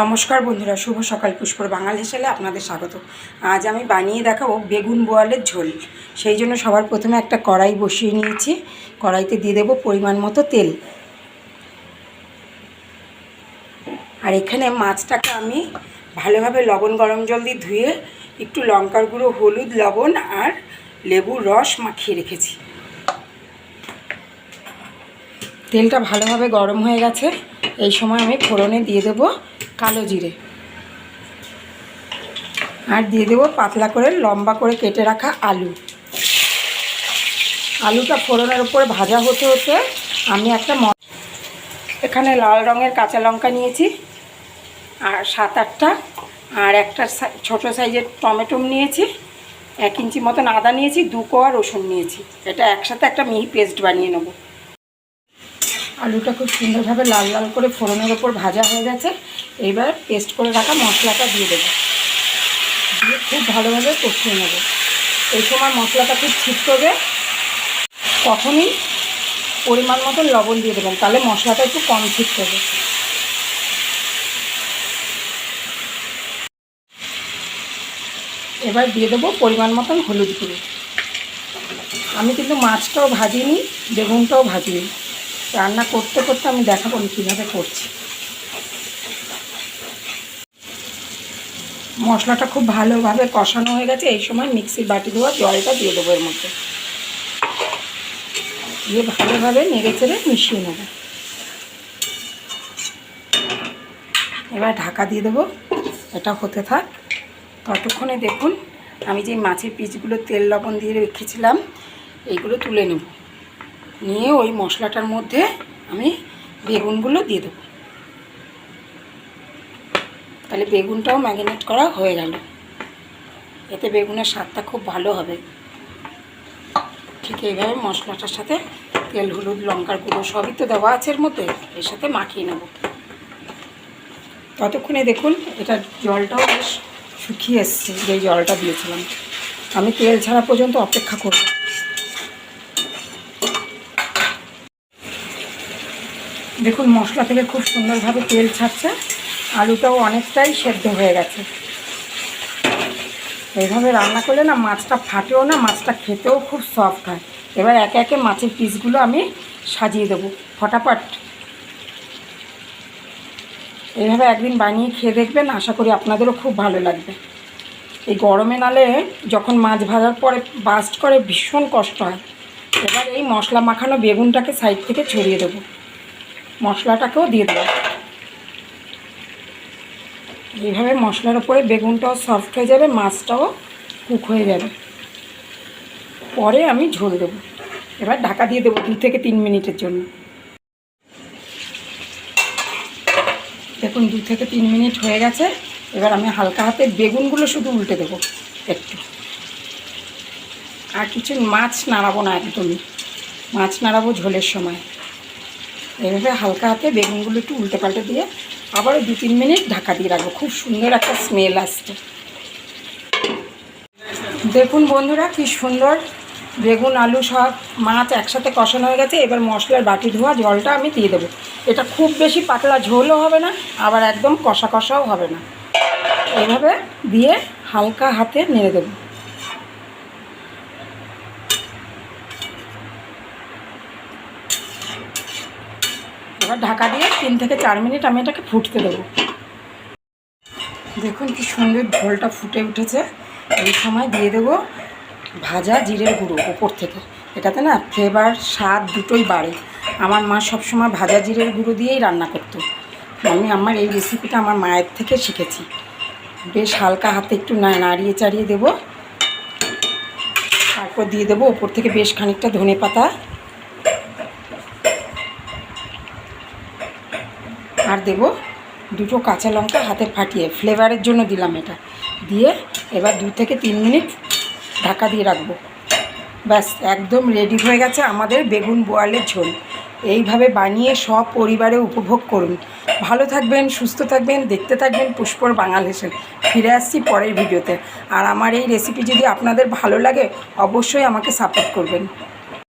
নমস্কার বন্ধুরা, শুভ সকাল। পুষ্পর বাঙাল হিসেবে আপনাদের স্বাগত। আজ আমি বানিয়ে দেখাবো বেগুন বোয়ালের ঝোল। সেই জন্য সবার প্রথমে একটা কড়াই বসিয়ে নিয়েছি। কড়াইতে দিয়ে দেবো পরিমাণ মতো তেল। আর এখানে মাছটাকে আমি ভালোভাবে লবণ, গরম জল দিয়ে ধুয়ে একটু লঙ্কার গুঁড়ো, হলুদ, লবণ আর লেবুর রস মাখিয়ে রেখেছি। তেলটা ভালোভাবে গরম হয়ে গেছে। এই সময় আমি ফোড়নে দিয়ে দেবো কালো জিরে। আর দিয়ে দেবো পাতলা করে লম্বা করে কেটে রাখা আলু। আলুটা ফোড়নের উপরে ভাজা হতে হতে আমি একটা এখানে লাল রঙের কাঁচা লঙ্কা নিয়েছি আর সাত আটটা। আর একটা ছোট সাইজের টমেটো নিয়েছি। এক ইঞ্চি মতন আদা নিয়েছি, দু কোয়া রসুন নিয়েছি। এটা একসাথে একটা মিহি পেস্ট বানিয়ে নেব। আলুটা খুব সুন্দরভাবে লাল লাল করে ফোড়নের ওপর ভাজা হয়ে গেছে। এইবার পেস্ট করে রাখা মশলাটা দিয়ে দেবো। দিয়ে খুব ভালোভাবে কষিয়ে নেব। এই সময় মশলাটা খুব করবে তখনই পরিমাণ মতো লবণ দিয়ে দেবেন, তাহলে মশলাটা একটু কম করবে এবার দিয়ে দেবো পরিমাণ মতন হলুদ গুঁড়ো। আমি কিন্তু মাছটাও ভাজিনি, বেগুনটাও ভাজিনি। রান্না করতে করতে আমি দেখাবো আমি কীভাবে করছি। মশলাটা খুব ভালোভাবে কষানো হয়ে গেছে, এই সময় মিক্সির বাটি ধোয়া জলটা দিয়ে দেবো এর মধ্যে। দিয়ে ভালোভাবে নেড়ে চেড়ে মিশিয়ে নেব। এবার ঢাকা দিয়ে দেবো, এটা হতে থাক। ততক্ষণে দেখুন, আমি যে মাছের পিসগুলো তেল লবণ দিয়ে রেখেছিলাম, এইগুলো তুলে নেব। নিয়ে ওই মশলাটার মধ্যে আমি বেগুনগুলো দিয়ে দেবো। তাহলে বেগুনটাও ম্যাগিনেট করা হয়ে গেল। এতে বেগুনের স্বাদটা খুব ভালো হবে। ঠিক এইভাবে মশলাটার সাথে তেল, হলুদ, লঙ্কার গুঁড়ো সবই তো দেওয়া আছে এর মধ্যে, এর সাথে মাখিয়ে নেব। ততক্ষণে দেখুন, এটা জলটাও বেশ শুকিয়ে এসছে, যে জলটা দিয়েছিলাম। আমি তেল ছাড়া পর্যন্ত অপেক্ষা করব দেখুন, মশলা থেকে খুব সুন্দরভাবে তেল ছাড়ছে। আলুটাও অনেকটাই সেদ্ধ হয়ে গেছে। এইভাবে রান্না করলে না, মাছটা ফাটেও না, মাছটা খেতেও খুব সফট হয়। এবার একে একে মাছের পিসগুলো আমি সাজিয়ে দেবো, ফটাফট। এইভাবে একদিন বানিয়ে খেয়ে দেখবেন, আশা করি আপনাদেরও খুব ভালো লাগবে। এই গরমে নালে যখন মাছ ভাজার পরে বাস্ট করে, ভীষণ কষ্ট হয়। এবার এই মশলা মাখানো বেগুনটাকে সাইড থেকে ছড়িয়ে দেবো। মশলাটাকেও দিয়ে দেবো এইভাবে মশলার উপরে বেগুনটাও সফট হয়ে যাবে, মাছটাও কুক হয়ে যাবে। পরে আমি ঝোল দেবো। এবার ঢাকা দিয়ে দেবো দু থেকে তিন মিনিটের জন্য। দেখুন, দু থেকে তিন মিনিট হয়ে গেছে। এবার আমি হালকা হাতে বেগুনগুলো শুধু উল্টে দেবো একটু। আর কিছু মাছ নাড়াবো না একদমই। মাছ নাড়াবো ঝোলের সময়। এইভাবে হালকা হাতে বেগুনগুলো একটু উল্টে পাল্টে দিয়ে আবারও দু তিন মিনিট ঢাকা দিয়ে রাখব। খুব সুন্দর একটা স্মেল আসছে। দেখুন বন্ধুরা, কি সুন্দর বেগুন, আলু সব মাছ একসাথে কষানো হয়ে গেছে। এবার মশলার বাটি ধোয়া, জলটা আমি দিয়ে দেবো। এটা খুব বেশি পাতলা ঝোলও হবে না, আবার একদম কষা কষাও হবে না। এইভাবে দিয়ে হালকা হাতে নেড়ে দেবো। এবার ঢাকা দিয়ে তিন থেকে চার মিনিট আমি এটাকে ফুটতে দেবো। দেখুন কি সুন্দর ঝোলটা ফুটে উঠেছে। এই সময় দিয়ে দেবো ভাজা জিরের গুঁড়ো ওপর থেকে। এটাতে না ফ্লেভার, স্বাদ দুটোই বাড়ে। আমার মা সবসময় ভাজা জিরের গুঁড়ো দিয়েই রান্না করতো। আমি আমার এই রেসিপিটা আমার মায়ের থেকে শিখেছি। বেশ হালকা হাতে একটু নাড়িয়ে চাড়িয়ে দেবো। তারপর দিয়ে দেবো ওপর থেকে বেশ খানিকটা ধনে পাতা আর দেবো দুটো কাঁচা লঙ্কা হাতে ফাটিয়ে ফ্লেভারের জন্য দিলাম এটা। দিয়ে এবার দু থেকে তিন মিনিট ঢাকা দিয়ে রাখব। ব্যাস, একদম রেডি হয়ে গেছে আমাদের বেগুন বোয়ালের ঝোল। এইভাবে বানিয়ে সব পরিবারে উপভোগ করুন। ভালো থাকবেন, সুস্থ থাকবেন, দেখতে থাকবেন পুষ্পর হেসেল ফিরে আসছি পরের ভিডিওতে। আর আমার এই রেসিপি যদি আপনাদের ভালো লাগে, অবশ্যই আমাকে সাপোর্ট করবেন।